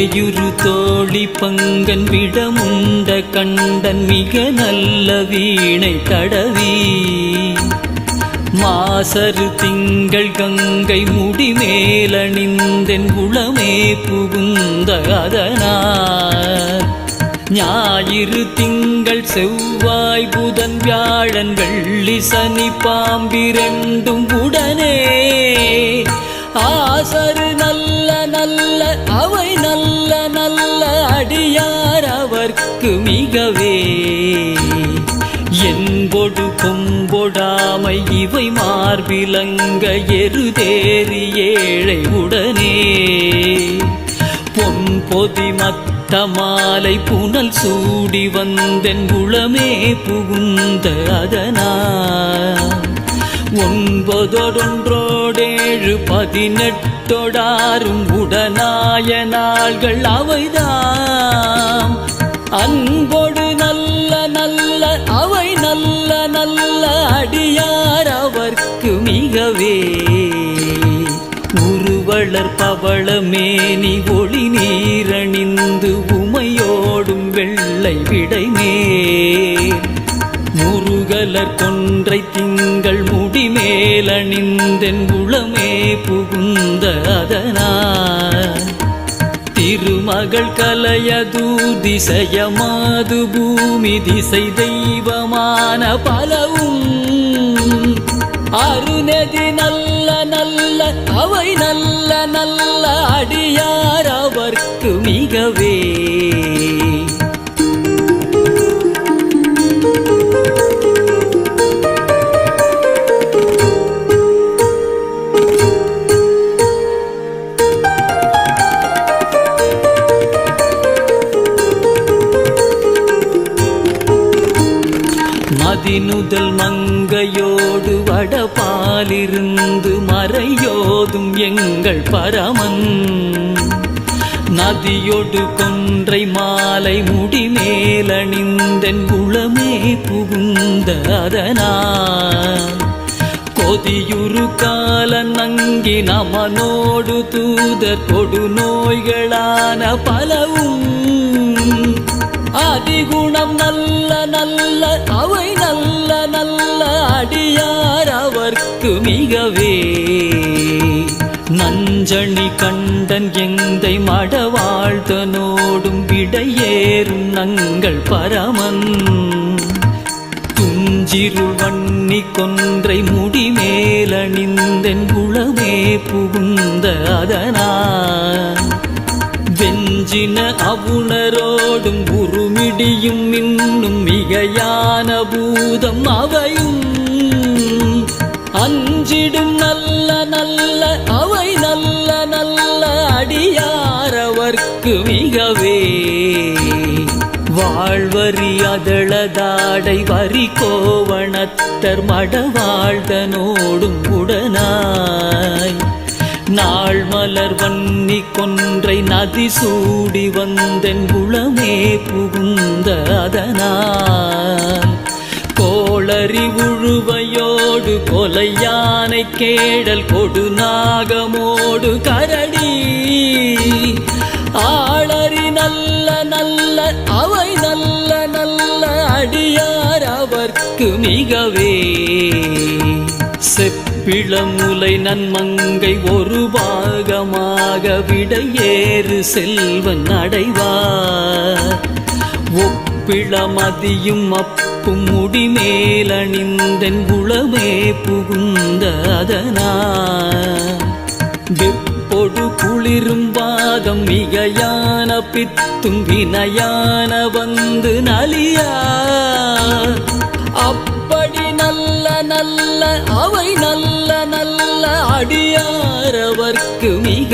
வேயுரு தோழி பங்கன் விடமுண்ட கண்டன் மிக நல்ல வீணை தடவி. மாசரு திங்கள் கங்கை முடிமேலணிந்தென் குளமே புகுந்த அதனார். ஞாயிறு திங்கள் செவ்வாய் புதன் வியாழன் வெள்ளி சனி பாம்பிரண்டும் உடனே ஆசரு நல்ல நல்ல அவை நல்ல நல்ல அடியார் அவர்க்கு மிகவே. என்பொடு கொம்பொடாமை இவை மார்பிலங்க எருதேறி ஏழை உடனே. பொன் பொதி மத்த மாலை புனல் சூடி வந்தென் குளமே புகுந்த அதனா ஒன்பதொடொன்றோடேழு பதினெட்டொடாரும் உடனாய நாள்கள் அவைதாம். அன்போடு நல்ல நல்ல அவை நல்ல நல்ல அடியார் அவர்க்கு மிகவே. உருவளர் பவளமேனி ஒளி நீரணிந்து உமையோடும் வெள்ளை விடைமேல் மலர் கொன்றை திங்கள் முடிமேலணிந்தென் குளமே புகுந்த அதனால் திருமகள் கலையது திசையமாது பூமி திசை தெய்வமான பலவும். அருணதி நல்ல நல்ல அவை நல்ல நல்ல அடியார் அவர்க்கு மிகவே. அதினுதல் மங்கையோடு வடபாலிருந்து மறையோதும் எங்கள் பரமன். நதியொடு கொன்றை மாலை முடிமேலணிந்தென் குளமே புகுந்த அதனால் கொதியுரு கால நங்கி நமனோடு தூதர் கொடு நோய்களான பலவும். அதிகுணம் நல்ல நல்ல அடியார் அவர்க்கு மிகவே. நஞ்சணி கண்டன் எந்தை மடவாழ்தனோடும் விடையேறும் நங்கள் பரமன். துஞ்சிரு வன்னி கொன்றை முடிமேலணிந்தன் குளமே புகுந்த அதனால் வெஞ்சின அவுணரோடும் உருமிடியும் இன்னும் மிகையான பூதம் அவையும் அஞ்சிடும் நல்ல நல்ல அவை நல்ல நல்ல அடியாரவர்க்கு மிகவே. வாழ்வரி அதளதாடை வரி கோவணத்தர் மடவாழ்தனோடும் உடனாய். நாள் மலர் வன்னி கொன்றை நதி சூடி வந்தென் குளமே புகுந்த அதனால் கோளறி உழுவையோடு கொலையானை கேடல் கொடு நாகமோடு கரடி. ஆளறி நல்ல நல்ல அவை நல்ல நல்ல அடியார் அவர்க்கு மிகவே. செப்பிளமுலை நன்மங்கை ஒரு பாகமாக விடையேறு செல்வன் அடைவார். ஒப்பிளமதியும் அப்பும் முடிமேலணிந்தன் குளமே புகுந்த அதனால் வெப்பொடு குளிரும் பாதம் மிகையான பித்தும் வினையான வந்து நலியா அப்படி நல்ல நல்ல அவை நல்ல நல்ல அடியாரவர்க்கு மிக